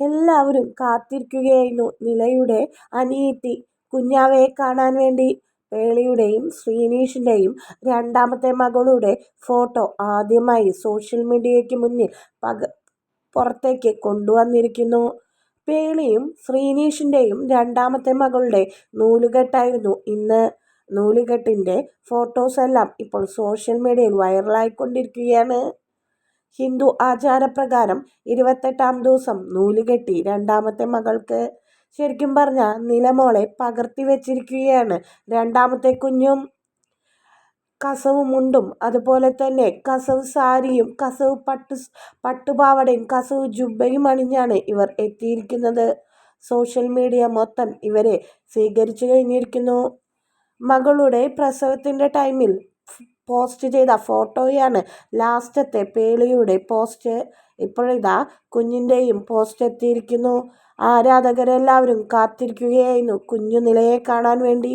എല്ലാവരും കാത്തിരിക്കുകയായിരുന്നു. നിലയുടെ അനിയത്തി കുഞ്ഞാവയെ കാണാൻ വേണ്ടി പേളിയുടെയും ശ്രീനീഷിന്റെയും രണ്ടാമത്തെ മകളുടെ ഫോട്ടോ ആദ്യമായി സോഷ്യൽ മീഡിയയ്ക്ക് മുന്നിൽ പക പുറത്തേക്ക് കൊണ്ടുവന്നിരിക്കുന്നു. പേളിയും ശ്രീനീഷിന്റെയും രണ്ടാമത്തെ മകളുടെ നൂലുകെട്ടായിരുന്നു ഇന്ന്. നൂലുകെട്ടിന്റെ ഫോട്ടോസെല്ലാം ഇപ്പോൾ സോഷ്യൽ മീഡിയയിൽ വൈറലായിക്കൊണ്ടിരിക്കുകയാണ്. ഹിന്ദു ആചാരപ്രകാരം ഇരുപത്തെട്ടാം ദിവസം നൂലുകെട്ടി രണ്ടാമത്തെ മകൾക്ക്. ശരിക്കും പറഞ്ഞാൽ നിലമോളെ പകർത്തി വെച്ചിരിക്കുകയാണ് രണ്ടാമത്തെ കുഞ്ഞും. കസവ് മുണ്ടും അതുപോലെ തന്നെ കസവ് സാരിയും കസവ് പട്ടു പട്ടുപാവടയും കസവ് ജുബയും അണിഞ്ഞാണ് ഇവർ എത്തിയിരിക്കുന്നത്. സോഷ്യൽ മീഡിയ മൊത്തം ഇവരെ സ്വീകരിച്ചു കഴിഞ്ഞിരിക്കുന്നു. മകളുടെ പ്രസവത്തിന്റെ ടൈമിൽ പോസ്റ്റ് ചെയ്ത ഫോട്ടോയാണ് ലാസ്റ്റത്തെ പേളിയുടെ പോസ്റ്റ്. ഇപ്പോഴിതാ കുഞ്ഞിന്റെയും പോസ്റ്റ് എത്തിയിരിക്കുന്നു. ആരാധകരെല്ലാവരും കാത്തിരിക്കുകയായിരുന്നു കുഞ്ഞു നിലയെ കാണാൻ വേണ്ടി.